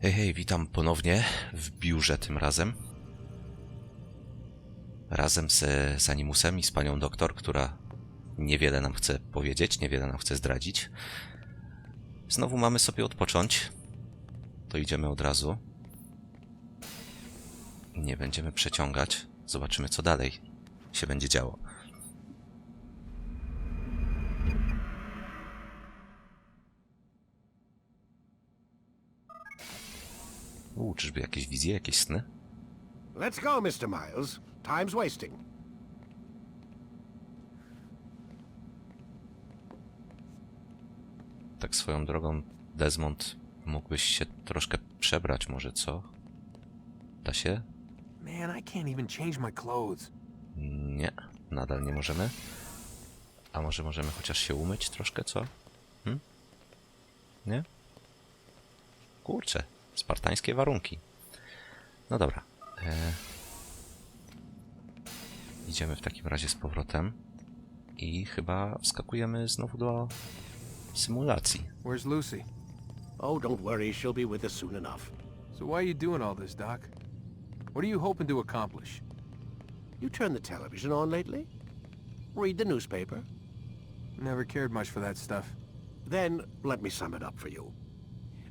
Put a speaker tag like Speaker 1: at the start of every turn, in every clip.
Speaker 1: Hej, hej, witam ponownie w biurze tym razem. Razem ze, z Animusem i z panią doktor, która niewiele nam chce powiedzieć, niewiele nam chce zdradzić. Znowu mamy sobie odpocząć. To idziemy od razu. Nie będziemy przeciągać. Zobaczymy, co dalej się będzie działo. U, czyżby jakieś wizje, jakieś sny?
Speaker 2: Let's go, Mr. Miles. Time's wasting.
Speaker 1: Tak swoją drogą, Desmond, mógłbyś się troszkę przebrać może, co? Da się?
Speaker 3: Man, I can't even change my clothes.
Speaker 1: Nie, nadal nie możemy. A może możemy chociaż się umyć troszkę, co? Hm? Nie? Kurczę, spartańskie warunki. No dobra. E... Idziemy w takim razie z powrotem. I chyba wskakujemy znowu do symulacji.
Speaker 3: Where's Lucy?
Speaker 2: Oh, don't worry. She'll be with us soon enough.
Speaker 3: So why are you doing all this, Doc? What are you hoping to accomplish?
Speaker 2: You turned the television on lately? Read the newspaper?
Speaker 3: Never cared much for that stuff.
Speaker 2: Then let me sum it up for you.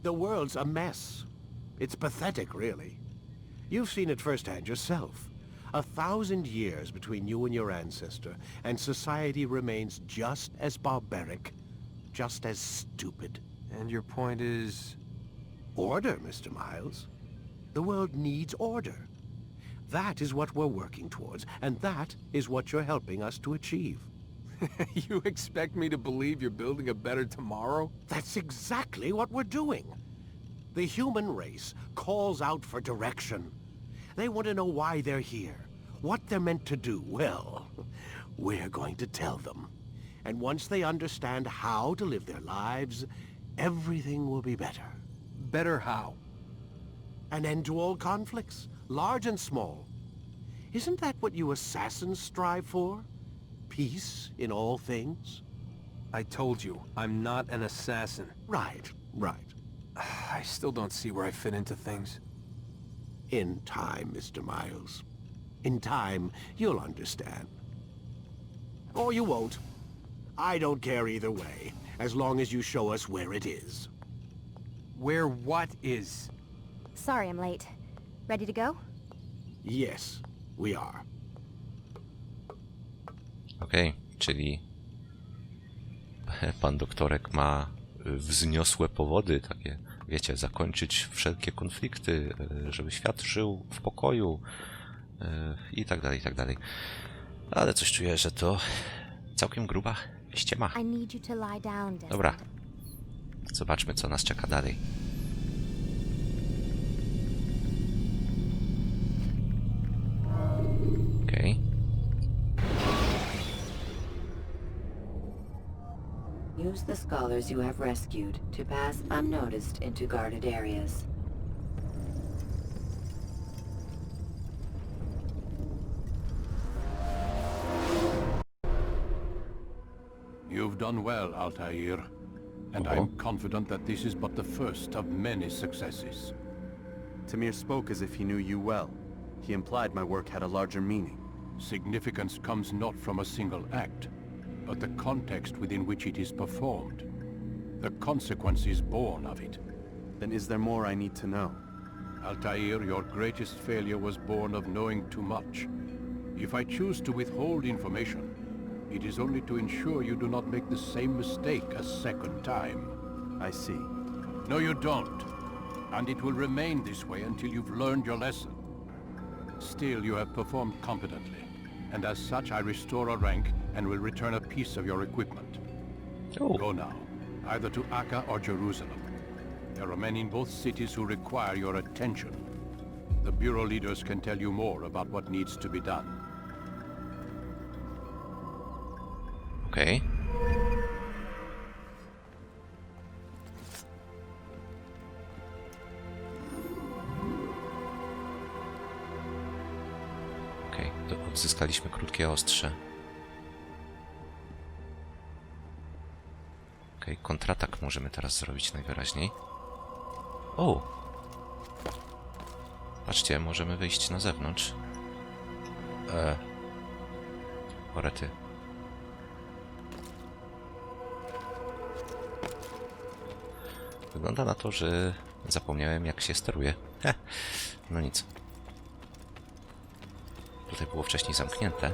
Speaker 2: The world's a mess. It's pathetic, really. You've seen it firsthand yourself. A thousand years between you and your ancestor, and society remains just as barbaric, just as stupid.
Speaker 3: And your point is...
Speaker 2: Order, Mr. Miles. The world needs order. That is what we're working towards, and that is what you're helping us to achieve.
Speaker 3: you expect me to believe you're building a better tomorrow?
Speaker 2: That's exactly what we're doing. The human race calls out for direction. They want to know why they're here, what they're meant to do. Well, we're going to tell them. And once they understand how to live their lives, everything will be better.
Speaker 3: Better how?
Speaker 2: An end to all conflicts, large and small. Isn't that what you assassins strive for? Peace in all things?
Speaker 3: I told you, I'm not an assassin.
Speaker 2: Right, right.
Speaker 3: I still don't see where I fit into things.
Speaker 2: In time, Mr. Miles. In time, you'll understand. Or you won't. I don't care either way, as long as you show us where it is.
Speaker 3: Where what is?
Speaker 4: Sorry I'm late. Ready to go?
Speaker 2: Yes, we are.
Speaker 1: Okej, czyli pan doktorek ma wzniosłe powody, takie, wiecie, zakończyć wszelkie konflikty, e, żeby świat żył w pokoju e, i tak dalej, i tak dalej. Ale coś czuję, że to całkiem gruba ściema. Dobra, zobaczmy, co nas czeka dalej.
Speaker 5: Use the scholars you have rescued to pass unnoticed into guarded areas.
Speaker 6: You've done well, Altair. And I'm uh-huh. confident that this is but the first of many successes.
Speaker 7: Tamir spoke as if he knew you well. He implied my work had a larger meaning.
Speaker 6: Significance comes not from a single act, but the context within which it is performed. The consequences born of it.
Speaker 7: Then is there more I need to know?
Speaker 6: Altair, your greatest failure was born of knowing too much. If I choose to withhold information, it is only to ensure you do not make the same mistake a second time.
Speaker 7: I see.
Speaker 6: No, you don't. And it will remain this way until you've learned your lesson. Still, you have performed competently. And as such, I restore a rank and will return a piece of your equipment.
Speaker 1: O,
Speaker 6: Go now, either to Akka or Jerusalem. There are men in both cities who require your attention. The Bureau leaders can tell you more about what needs to be done.
Speaker 1: okej. Okej, to odzyskaliśmy krótkie ostrze. Okej, kontratak możemy teraz zrobić najwyraźniej. O! Patrzcie, możemy wyjść na zewnątrz. E. Orety. Wygląda na to, że zapomniałem jak się steruje. Heh. No nic. Tutaj było wcześniej zamknięte.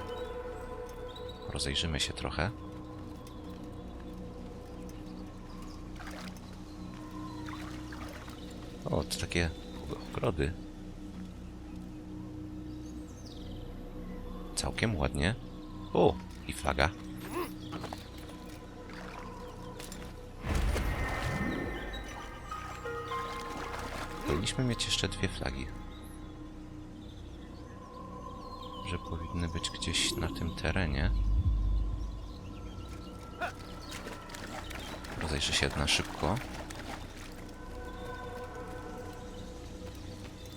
Speaker 1: Rozejrzymy się trochę. To takie ogrody. Całkiem ładnie. O, i flaga. Powinniśmy mieć jeszcze dwie flagi. Że powinny być gdzieś na tym terenie. Rozejrzę się na szybko.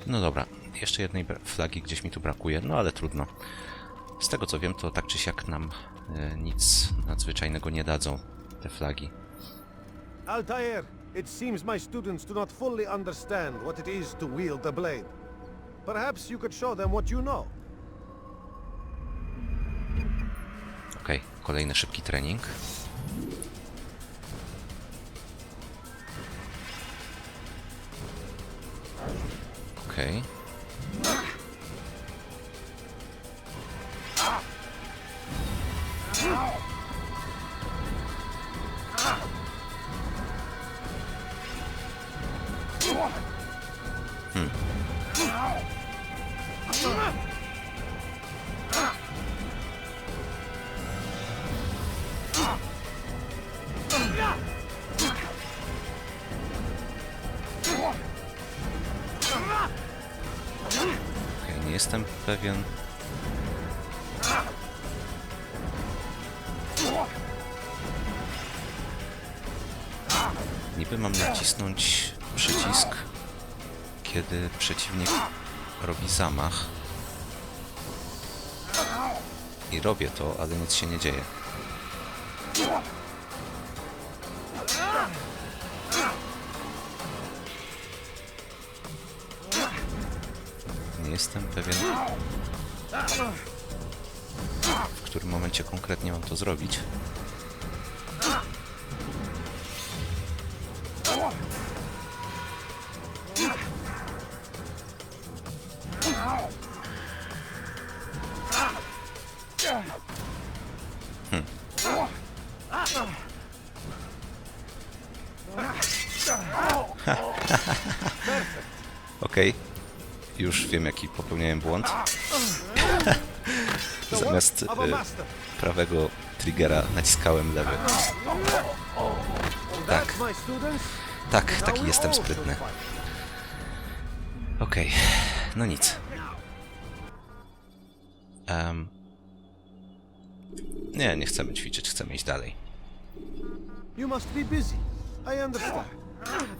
Speaker 1: No dobra, jeszcze jednej flagi gdzieś mi tu brakuje, no ale trudno. Z tego co wiem, to tak czy siak nam e, nic nadzwyczajnego nie dadzą te flagi.
Speaker 8: Altair, it seems my students do not fully understand what it is to wield the blade. Perhaps you could show them what you know.
Speaker 1: Okej, kolejny szybki trening. Okej. Pewien. Niby mam nacisnąć przycisk, kiedy przeciwnik robi zamach. I robię to, ale nic się nie dzieje. Jestem pewien, w którym momencie konkretnie mam to zrobić. Zamiast
Speaker 8: master.
Speaker 1: prawego triggera naciskałem lewy. Tak, tak, taki jestem sprytny. Okej, no nic. Em, nie, nie chcemy ćwiczyć, chcemy iść dalej.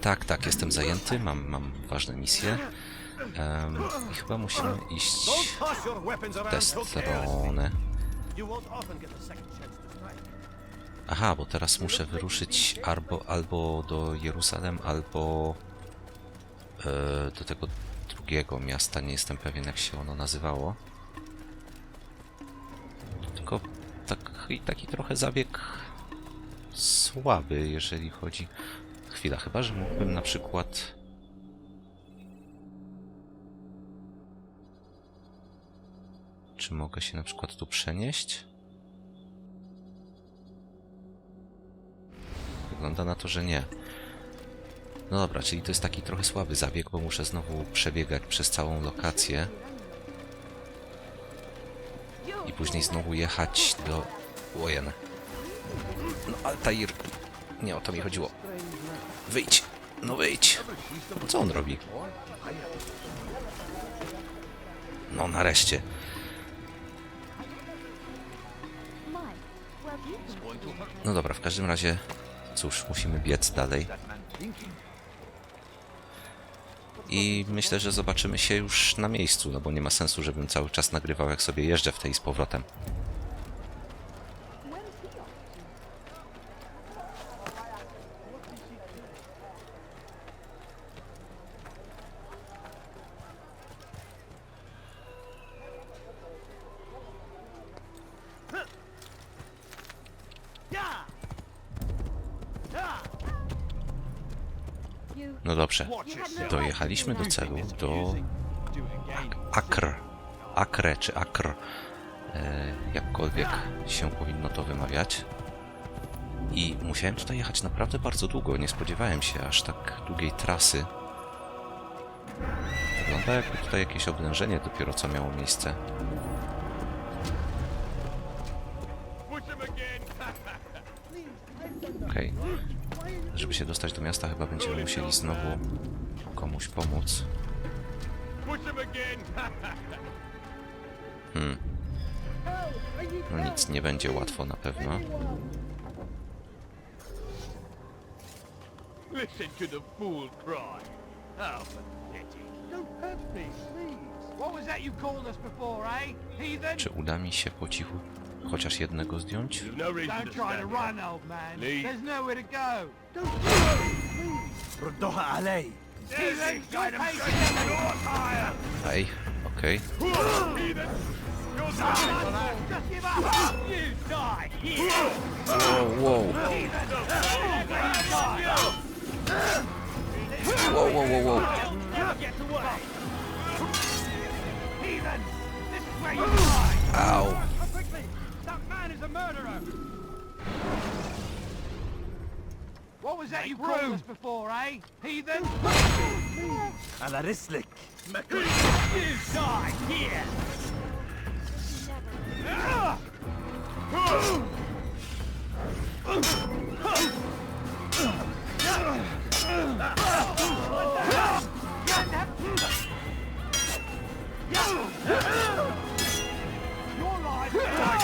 Speaker 1: Tak, tak, jestem zajęty, mam, mam ważne misje. Em, I chyba musimy iść w tę stronę. Aha, bo teraz muszę wyruszyć albo, albo do Jeruzalem, albo e, do tego drugiego miasta. Nie jestem pewien, jak się ono nazywało. Tylko taki, taki trochę zabieg słaby, jeżeli chodzi... Chwila, chyba, że mógłbym na przykład... Czy mogę się na przykład tu przenieść? Wygląda na to, że nie. No dobra, czyli to jest taki trochę słaby zabieg, bo muszę znowu przebiegać przez całą lokację. I później znowu jechać do Wojen. No, Altair. Nie o to mi chodziło. Wyjdź. No wyjdź. Co on robi? No nareszcie. No dobra, w każdym razie, cóż, musimy biec dalej. I myślę, że zobaczymy się już na miejscu, no bo nie ma sensu, żebym cały czas nagrywał, jak sobie jeżdżę w tej z powrotem. No dobrze. Dojechaliśmy do celu, do Akr. Akre czy Akr. E, jakkolwiek się powinno to wymawiać. I musiałem tutaj jechać naprawdę bardzo długo. Nie spodziewałem się aż tak długiej trasy. Wygląda jakby tutaj jakieś oblężenie dopiero co miało miejsce. Żeby się dostać do miasta chyba będziemy musieli znowu komuś pomóc. Hmm. No nic, nie będzie łatwo na pewno.
Speaker 9: Listen to the fool cry. How pathetic. Don't hurt me, please. What was that you called us before, eh? Heathen?
Speaker 1: Czy uda mi się po cichu Chociaż jednego zdjąć?
Speaker 3: Rodocha alej!
Speaker 1: Ej, okej. Wow, wow. Wow, wow,
Speaker 3: the murderer! What was that you called us before, eh? Heathen?
Speaker 8: Alarislik!
Speaker 3: You die here! Your life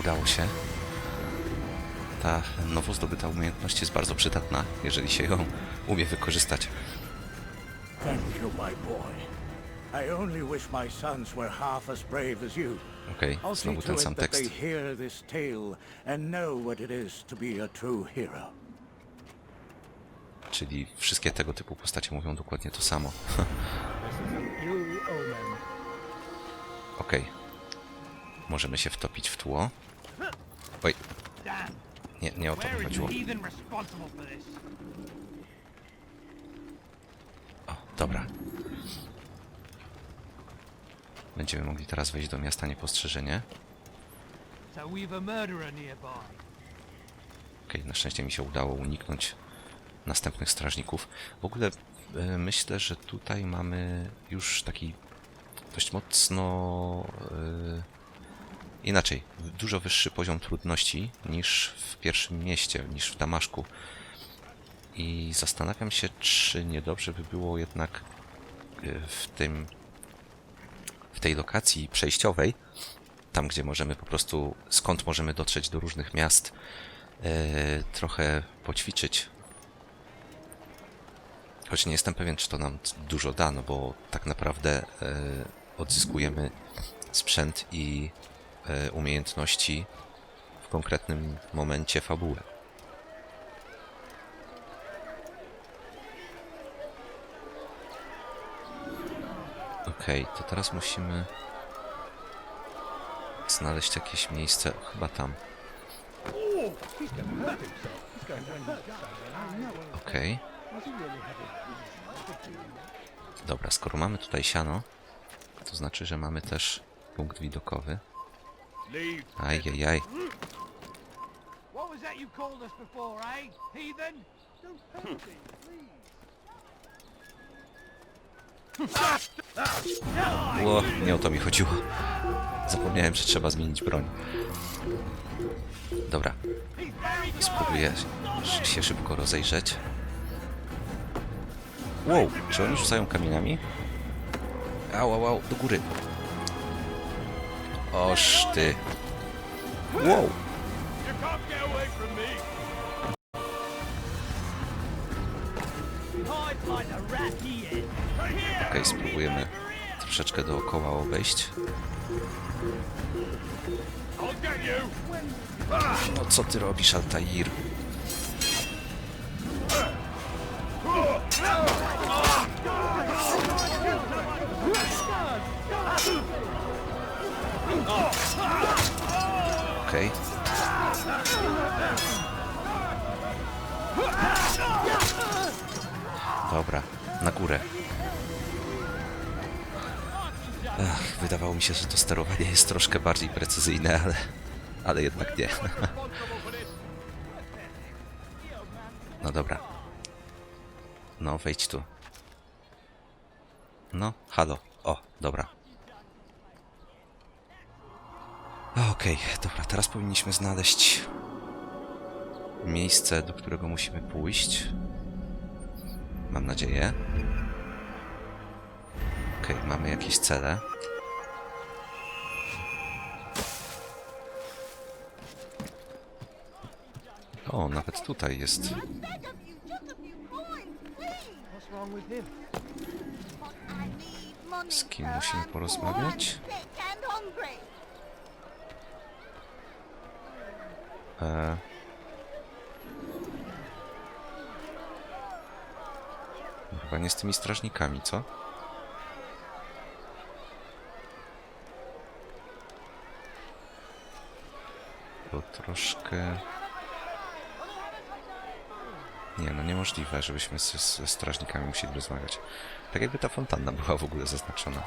Speaker 1: udało się. Ta nowo zdobyta umiejętność jest bardzo przydatna, jeżeli się ją umie wykorzystać.
Speaker 10: Thank you, my boy. I only wish my sons were half as brave as you.
Speaker 1: Okej,
Speaker 10: see
Speaker 1: znowu ten sam
Speaker 10: they
Speaker 1: tekst.
Speaker 10: hear this tale and know what it is to be a true hero.
Speaker 1: Czyli wszystkie tego typu postacie mówią dokładnie to samo. Okej. Możemy się wtopić w tło. Oj, nie, nie o to mi chodziło. O, dobra. Będziemy mogli teraz wejść do miasta niepostrzeżenie. Okej, na szczęście mi się udało uniknąć następnych strażników. W ogóle e, myślę, że tutaj mamy już taki dość mocno e, inaczej, dużo wyższy poziom trudności niż w pierwszym mieście, niż w Damaszku. I zastanawiam się, czy niedobrze by było jednak e, w tym w tej lokacji przejściowej, tam gdzie możemy po prostu, skąd możemy dotrzeć do różnych miast, e, trochę poćwiczyć. Choć nie jestem pewien, czy to nam dużo da, no bo tak naprawdę e, odzyskujemy sprzęt i umiejętności w konkretnym momencie fabuły. Okej, to teraz musimy znaleźć jakieś miejsce, chyba tam. Okej. Dobra, skoro mamy tutaj siano, to znaczy, że mamy też punkt widokowy. Ajajaj.
Speaker 3: What was that you called us before, eh? Heathen?
Speaker 1: Ło, nie o to mi chodziło. Zapomniałem, że trzeba zmienić broń. Dobra. Spróbuję się szybko rozejrzeć. Wow, czy oni rzucają kamieniami? Au, au, au, do góry.
Speaker 9: He is! Here!
Speaker 1: Okej, spróbujemy troszeczkę dookoła obejść. No co ty robisz, Altair? Okej. Dobra, na górę. Ach, wydawało mi się, że to sterowanie jest troszkę bardziej precyzyjne, ale, ale jednak nie. No dobra. No, wejdź tu. No, halo. O, dobra. Okej, dobra, teraz powinniśmy znaleźć miejsce, do którego musimy pójść. Mam nadzieję. Okej, mamy jakieś cele. O, nawet tutaj jest. Z kim musimy porozmawiać? E... Chyba nie z tymi strażnikami, co? To troszkę... Nie, no niemożliwe, żebyśmy ze, ze strażnikami musieli rozmawiać. Tak jakby ta fontanna była w ogóle zaznaczona.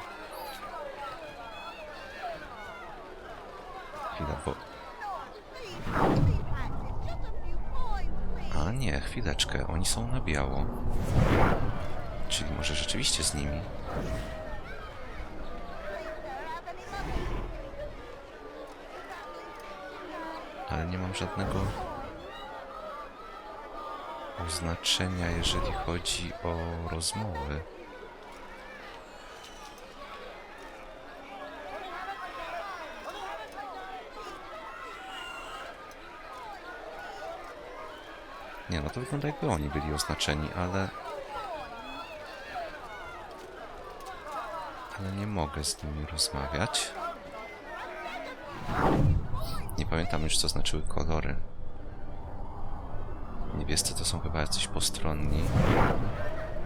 Speaker 1: Chwila, bo... A nie, chwileczkę, oni są na biało. Czyli może rzeczywiście z nimi. Ale nie mam żadnego oznaczenia, jeżeli chodzi o rozmowy. Nie, no to wygląda jakby oni byli oznaczeni, ale... Ale nie mogę z nimi rozmawiać. Nie pamiętam już, co znaczyły kolory. Niebiescy to są chyba jacyś postronni.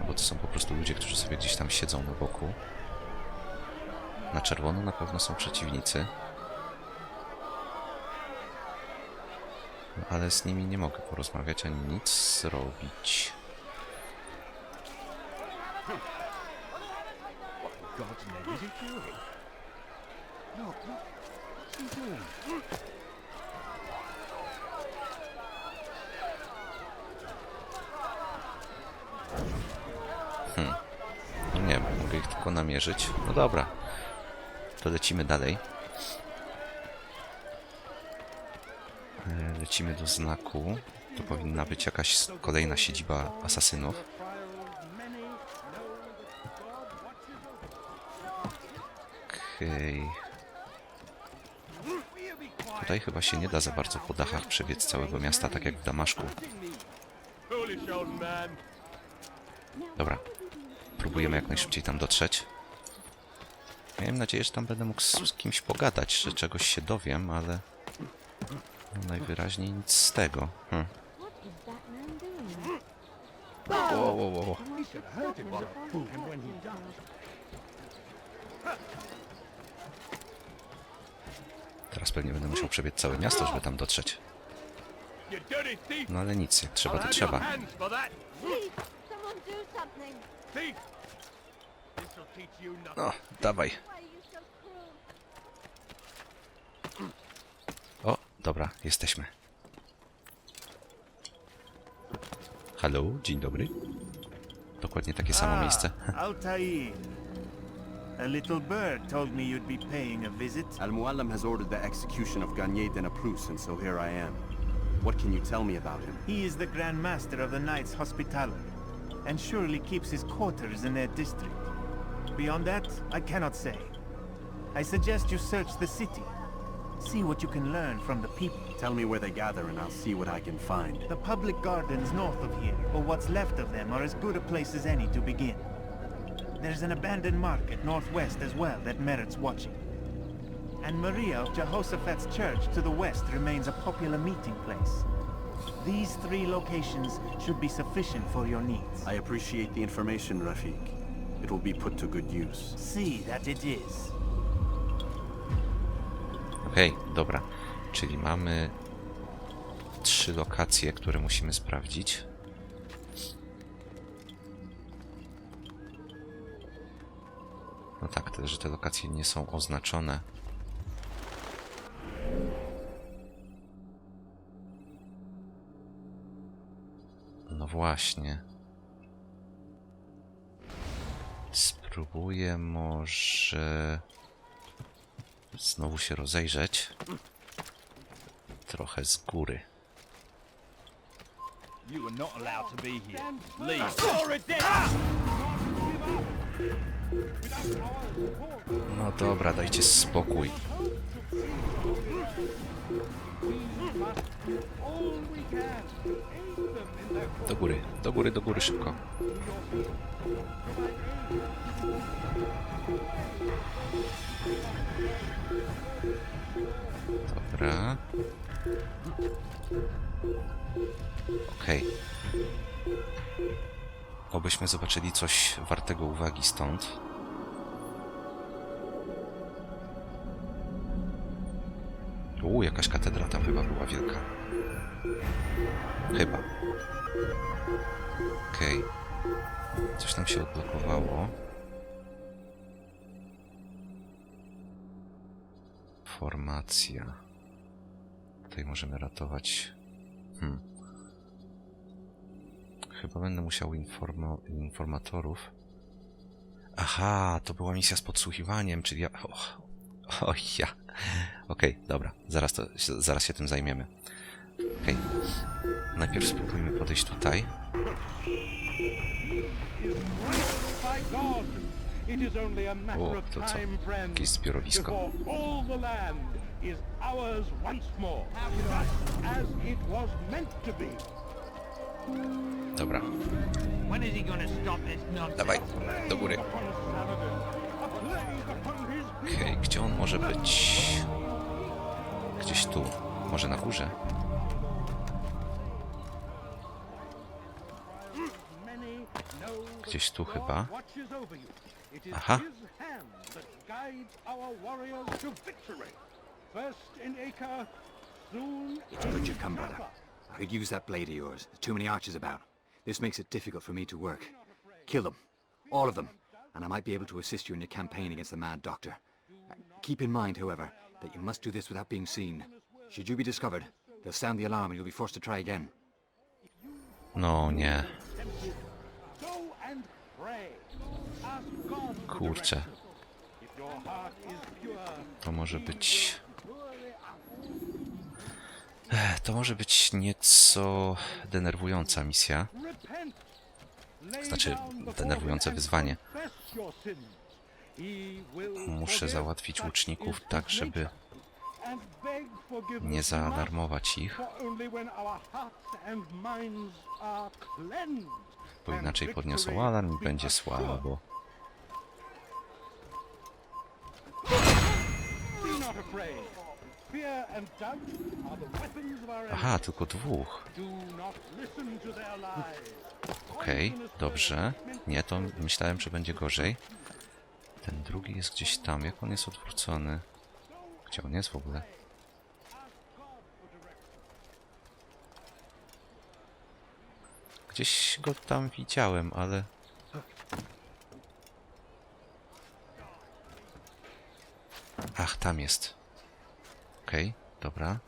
Speaker 1: Albo to są po prostu ludzie, którzy sobie gdzieś tam siedzą na boku. Na czerwono na pewno są przeciwnicy. Ale z nimi nie mogę porozmawiać ani nic zrobić. No nie wiem, mogę ich tylko namierzyć. No dobra. To lecimy dalej. Lecimy do znaku. To powinna być jakaś kolejna siedziba asasynów. Okej. Tutaj chyba się nie da za bardzo po dachach przebiec całego miasta, tak jak w Damaszku. Dobra. Próbujemy jak najszybciej tam dotrzeć. Miałem nadzieję, że tam będę mógł z kimś pogadać, że czegoś się dowiem, ale... No, najwyraźniej nic z tego. Hm. Wo, wo, wo, wo. Teraz pewnie będę musiał przebiec całe miasto, żeby tam dotrzeć. No ale nic, jak trzeba to trzeba.
Speaker 9: your hands for that!
Speaker 4: Someone do something.
Speaker 9: Thief! This'll teach you nothing.
Speaker 1: No, dawaj.
Speaker 4: Why are you so cruel?
Speaker 1: O, dobra, jesteśmy. Halo, dzień dobry. Dokładnie takie samo miejsce.
Speaker 10: Altair. A little bird told me you'd be paying a visit.
Speaker 7: Al-Muallim has ordered the execution of Garnier de Naplouse, and so here I am. What can you tell me about him?
Speaker 10: He is the Grand Master of the Knights Hospitaller, and surely keeps his quarters in their district. Beyond that, I cannot say. I suggest you search the city.
Speaker 11: See what you can learn from the people.
Speaker 7: Tell me where they gather and I'll see what I can find.
Speaker 11: The public gardens north of here, or what's left of them, are as good a place as any to begin. There's an abandoned market northwest as well that merits watching. And Maria of Jehoshaphat's church to the west remains a popular meeting place. These three locations should be sufficient for your needs.
Speaker 7: I appreciate the information, Rafik. It will be put to good use.
Speaker 11: See that it is.
Speaker 1: Okej, dobra. Czyli mamy trzy lokacje, które musimy sprawdzić. No tak, te, że te lokacje nie są oznaczone. No właśnie. Spróbuję może znowu się rozejrzeć. Trochę z góry.
Speaker 9: You are not allowed to be here. Leave.
Speaker 1: No dobra, dajcie spokój. Do góry, do góry, do góry szybko. Dobra. Okej. Obyśmy zobaczyli coś wartego uwagi stąd. U, jakaś katedra tam chyba była wielka. Chyba. Okej. Coś tam się odblokowało. Formacja. Tutaj możemy ratować. Hmm. Chyba będę musiał informo informatorów. Aha, to była misja z podsłuchiwaniem, czyli ja. O, o ja. Okej, dobra, zaraz, to, zaraz się tym zajmiemy. Okej. Najpierw spróbujmy podejść tutaj. O, to co? Jakieś zbiorowisko. Dobra, dawaj, do góry. Okej, gdzie on może być? Gdzieś tu. Może na górze? Gdzieś tu chyba. Aha.
Speaker 12: It's come, brother. I could use that blade of yours. There's too many archers about. This makes it difficult for me to work. Kill them. All of them. And I might be able to assist you in your campaign against the Mad Doctor. Keep in mind, however, that you must do this without being seen. Should you be discovered, they'll sound the alarm and you'll be forced to try again.
Speaker 1: No nie. Kurczę. To może być... To może być nieco denerwująca misja. Znaczy, denerwujące wyzwanie. Muszę załatwić
Speaker 9: such
Speaker 1: łuczników tak, żeby nie zaalarmować ich, bo inaczej podniosą alarm i będzie słabo. Aha, tylko dwóch. Okej, dobrze. Nie, to myślałem, że będzie gorzej. Ten drugi jest gdzieś tam. Jak on jest odwrócony? Gdzie on jest w ogóle? Gdzieś go tam widziałem, ale... Ach, tam jest. Okej, dobra.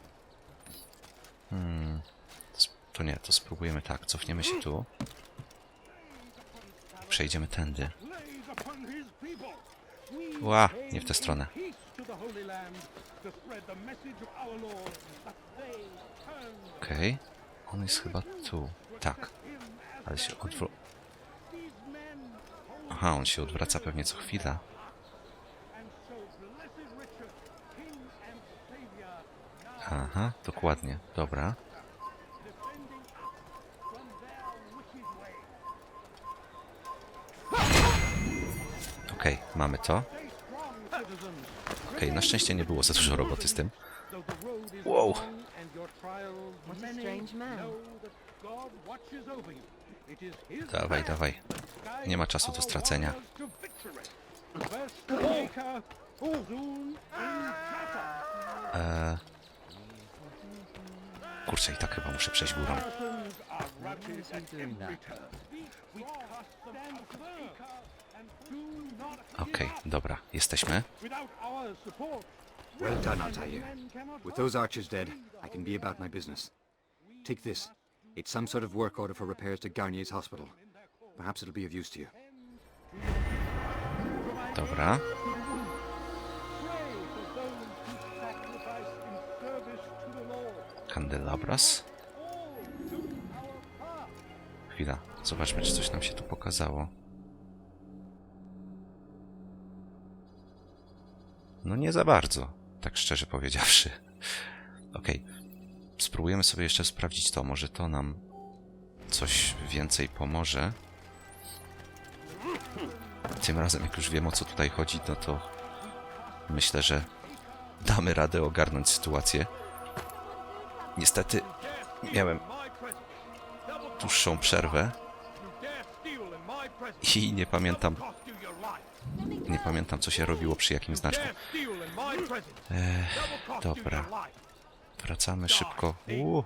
Speaker 1: Hmm. To nie, to spróbujemy tak. Cofniemy się tu. Przejdziemy tędy. Ła, nie w tę stronę. Okej. On jest chyba tu. Tak. Ale się odwró... Aha, on się odwraca pewnie co chwila. Aha, dokładnie. Dobra. Okej, mamy to. Okej, na szczęście nie było za dużo roboty z tym. Wow. Dawaj, dawaj. Nie ma czasu do stracenia. Eee... Kurczę, i tak chyba muszę przejść górą. Okej, dobra, jesteśmy.
Speaker 12: Well done, Altair. With those archers dead, I can be about my business. Take this. It's some sort of work order for repairs to Garnier's hospital. Perhaps it'll be of use to you.
Speaker 1: Dobra. Candelabras. Chwila, zobaczmy, czy coś nam się tu pokazało. No nie za bardzo, tak szczerze powiedziawszy. Okej, spróbujemy sobie jeszcze sprawdzić to, może to nam coś więcej pomoże. Tym razem, jak już wiem o co tutaj chodzi, no to myślę, że damy radę ogarnąć sytuację. Niestety miałem dłuższą przerwę i nie pamiętam nie pamiętam co się robiło przy jakim znaczku. Eee, dobra. Wracamy szybko. Uuu.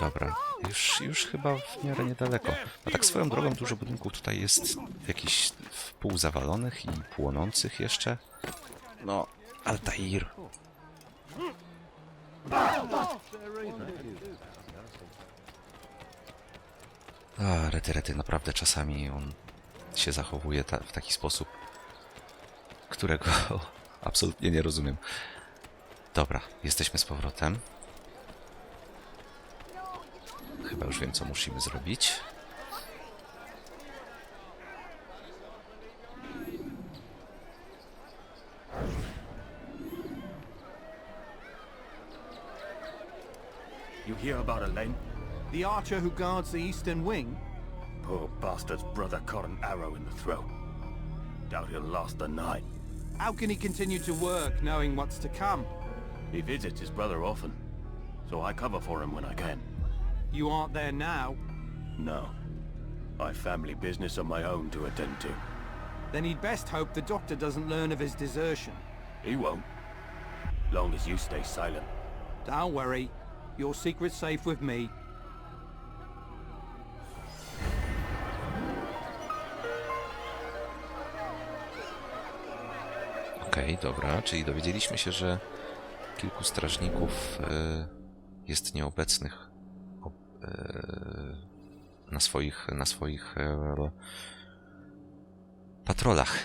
Speaker 1: Dobra, już, już chyba w miarę niedaleko. A tak swoją drogą dużo budynków tutaj jest jakichś wpół zawalonych i płonących jeszcze. No, Altair. A, rety, rety, naprawdę czasami on się zachowuje ta, w taki sposób, którego absolutnie nie rozumiem. Dobra, jesteśmy z powrotem. Chyba już wiem, co musimy zrobić.
Speaker 10: You hear about Elaine?
Speaker 3: The archer who guards the eastern wing?
Speaker 10: Poor bastard's brother caught an arrow in the throat. Doubt he'll last the night.
Speaker 3: How can he continue to work knowing what's to come?
Speaker 10: He visits his brother often, so I cover for him when I can.
Speaker 3: You aren't there now.
Speaker 10: No. I've family business of my own to attend to.
Speaker 3: Then he'd best hope the doctor doesn't learn of his desertion.
Speaker 10: He won't. Long as you stay silent.
Speaker 3: Don't worry. Your secret's safe with me.
Speaker 1: Okej, dobra, czyli dowiedzieliśmy się, że kilku strażników e, jest nieobecnych o- e, na swoich, na swoich e, patrolach.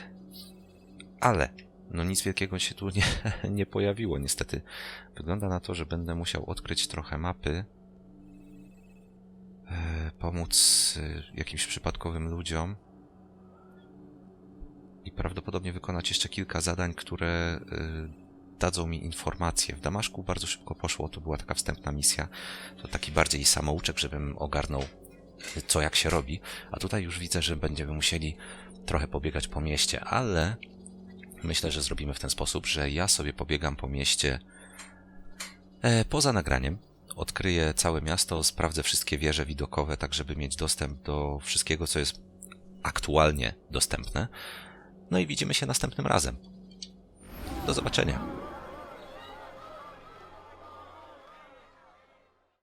Speaker 1: Ale no nic wielkiego się tu nie, nie pojawiło niestety. Wygląda na to, że będę musiał odkryć trochę mapy, e, pomóc e, jakimś przypadkowym ludziom i prawdopodobnie wykonać jeszcze kilka zadań, które y, dadzą mi informacje. W Damaszku bardzo szybko poszło, to była taka wstępna misja. To taki bardziej samouczek, żebym ogarnął co jak się robi. A tutaj już widzę, że będziemy musieli trochę pobiegać po mieście, ale myślę, że zrobimy w ten sposób, że ja sobie pobiegam po mieście e, poza nagraniem. Odkryję całe miasto, sprawdzę wszystkie wieże widokowe, tak żeby mieć dostęp do wszystkiego, co jest aktualnie dostępne. No i widzimy się następnym razem. Do zobaczenia.